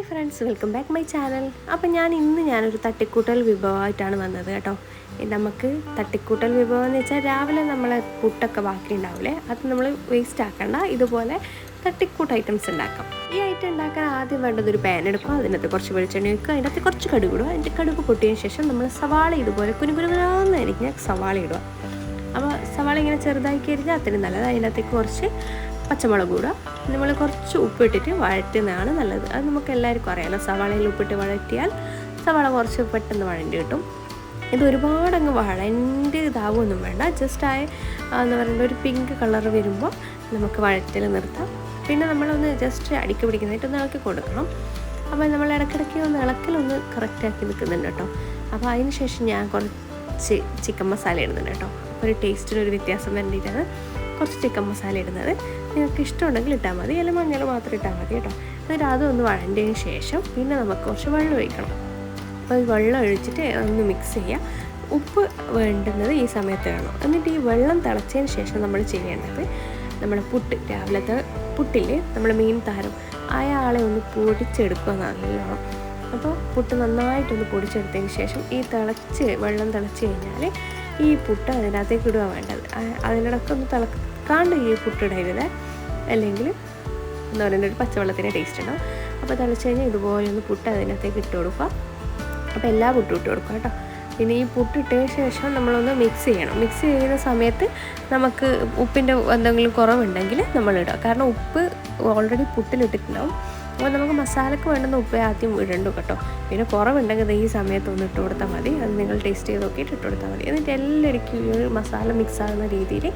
Hi friends welcome back my channel അപ്പം ഞാൻ ഇന്ന് ഞാനൊരു തട്ടിക്കൂട്ടൽ വിഭവമായിട്ടാണ് വന്നത് കേട്ടോ. നമുക്ക് തട്ടിക്കൂട്ടൽ വിഭവം എന്ന് വെച്ചാൽ രാവിലെ നമ്മളെ പുട്ടൊക്കെ ബാക്കി ഉണ്ടാവില്ലേ അത് നമ്മൾ വേസ്റ്റ് ആക്കണ്ട. ഇതുപോലെ തട്ടിക്കൂട്ട് ഐറ്റംസ് ഉണ്ടാക്കാം. ഈ ഐറ്റം ഉണ്ടാക്കാൻ ആദ്യം വേണ്ടത് ഒരു പാൻ എടുക്കുക അതിനകത്ത് കുറച്ച് വെളിച്ചെണ്ണ വെക്കുക അതിനകത്ത് കുറച്ച് കടുക് ഇടുക. അതിന്റെ കടുക് പൊട്ടിയതിന് ശേഷം നമ്മൾ സവാള ഇതുപോലെ കുനുകുനുകുനാന്നായിരിക്കും സവാള ഇടുക. അപ്പോൾ സവാള ഇങ്ങനെ ചെറുതാക്കി അരിഞ്ഞാൽ അത്രയും നല്ലത്. അതിനകത്തേക്ക് കുറച്ച് പച്ചമുളക് ഇടുക. നമ്മൾ കുറച്ച് ഉപ്പിട്ടിട്ട് വഴറ്റുന്നതാണ് നല്ലത്. അത് നമുക്ക് എല്ലാവർക്കും അറിയാലോ. സവാളയിൽ ഉപ്പിട്ട് വഴറ്റിയാൽ സവാള കുറച്ച് പെട്ടെന്ന് വഴണ്ടി കിട്ടും. ഇത് ഒരുപാട് അങ്ങ് വഴന്റെ ഇതാവുമൊന്നും വേണ്ട. ജസ്റ്റ് ആയ എന്ന് പറയുന്നത് ഒരു പിങ്ക് കളർ വരുമ്പോൾ നമുക്ക് വഴറ്റൽ നിർത്താം. പിന്നെ നമ്മളൊന്ന് ജസ്റ്റ് അടിക്ക് പിടിക്കുന്നതായിട്ട് ഒന്ന് ഇളക്കി കൊടുക്കണം. അപ്പോൾ നമ്മൾ ഇടയ്ക്കിടയ്ക്ക് ഒന്ന് ഇളക്കലൊന്ന് കറക്റ്റാക്കി നിൽക്കുന്നുണ്ട് കേട്ടോ. അപ്പോൾ അതിന് ശേഷം ഞാൻ കുറച്ച് ചിക്കൻ മസാല ഇടുന്നുണ്ട് കേട്ടോ. ഒരു ടേസ്റ്റിനൊരു വ്യത്യാസം വേണ്ടിയിട്ടാണ് കുറച്ച് ചിക്കൻ മസാല ഇടുന്നത്. നിങ്ങൾക്ക് ഇഷ്ടമുണ്ടെങ്കിൽ ഇട്ടാൽ മതി അല്ലെങ്കിൽ മഞ്ഞൾ മാത്രം ഇട്ടാൽ മതി കേട്ടോ. എന്നിട്ട് അതൊന്ന് വഴണ്ടതിന് ശേഷം പിന്നെ നമുക്ക് കുറച്ച് വെള്ളം ഒഴിക്കണം. അപ്പോൾ ഈ വെള്ളം ഒഴിച്ചിട്ട് ഒന്ന് മിക്സ് ചെയ്യുക. ഉപ്പ് വേണ്ടുന്നത് ഈ സമയത്ത് വേണം എന്നിട്ട് ഈ വെള്ളം തിളച്ചതിന് ശേഷം നമ്മൾ ചെയ്യേണ്ടത് നമ്മുടെ പുട്ട് രാവിലത്തെ പുട്ടില്ലേ നമ്മൾ മീൻ താരം അയാളെ ഒന്ന് പൊടിച്ചെടുക്കുക നല്ലോണം. അപ്പോൾ പുട്ട് നന്നായിട്ടൊന്ന് പൊടിച്ചെടുത്തതിന് ശേഷം ഈ തിളച്ച് വെള്ളം തിളച്ച് കഴിഞ്ഞാൽ ഈ പുട്ട് അതിനകത്തേക്ക് ഇടുക വേണ്ടത്. അതിനിടയ്ക്ക് ഒന്ന് തിളക്കാണ്ട് ഈ പുട്ടിടരുത്. അല്ലെങ്കിൽ എന്താ പറയുന്നത് ഒരു പച്ചവെള്ളത്തിന്റെ ടേസ്റ്റ് ഉണ്ടാവും. അപ്പോൾ തിളച്ച് കഴിഞ്ഞാൽ ഇതുപോലെ ഒന്ന് പുട്ട് അതിനകത്തേക്ക് ഇട്ട് കൊടുക്കുക. അപ്പോൾ എല്ലാ പുട്ടും ഇട്ട് കൊടുക്കുക കേട്ടോ. പിന്നെ ഈ പുട്ടിട്ട ശേഷം നമ്മളൊന്ന് മിക്സ് ചെയ്യണം. മിക്സ് ചെയ്യുന്ന സമയത്ത് നമുക്ക് ഉപ്പിന്റെ എന്തെങ്കിലും കുറവുണ്ടെങ്കിൽ നമ്മളിടുക കാരണം ഉപ്പ് ഓൾറെഡി പുട്ടിലിട്ടിട്ടുണ്ടാവും അപ്പോൾ നമുക്ക് മസാലക്ക് വേണ്ടുന്ന ഉപ്പ് ആദ്യം ഇടണ്ടു കേട്ടോ. പിന്നെ കുറവുണ്ടെങ്കിൽ ഈ സമയത്ത് ഒന്ന് ഇട്ട് കൊടുത്താൽ മതി. അത് നിങ്ങൾ ടേസ്റ്റ് ചെയ്ത് നോക്കിയിട്ട് ഇട്ട് കൊടുത്താൽ മതി. എന്നിട്ട് എല്ലാവർക്കും ഈ മസാല മിക്സ് ആകുന്ന രീതിയിൽ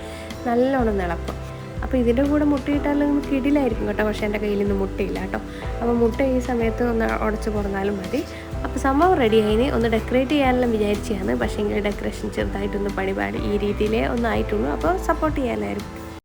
നല്ലോണം നിളക്കും അപ്പോൾ ഇതിന്റെ കൂടെ മുട്ടയിട്ടാൽ നമുക്ക് ഇടിലായിരിക്കും കേട്ടോ. പക്ഷേ എന്റെ കയ്യിൽ നിന്ന് മുട്ടയില്ല കേട്ടോ. അപ്പോൾ മുട്ട ഈ സമയത്ത് ഒന്ന് ഉടച്ച് പുറന്നാലും മതി. അപ്പോൾ സംഭവം റെഡി ആയിന്. ഒന്ന് ഡെക്കറേറ്റ് ചെയ്യാനെല്ലാം വിചാരിച്ചാണ് പക്ഷേ എങ്കിൽ ഡെക്കറേഷൻ ചെറുതായിട്ടൊന്ന് പണിപാടി ഈ രീതിയിലേ ഒന്നായിട്ടുള്ളൂ. അപ്പോൾ സപ്പോർട്ട് ചെയ്യാനായിരിക്കും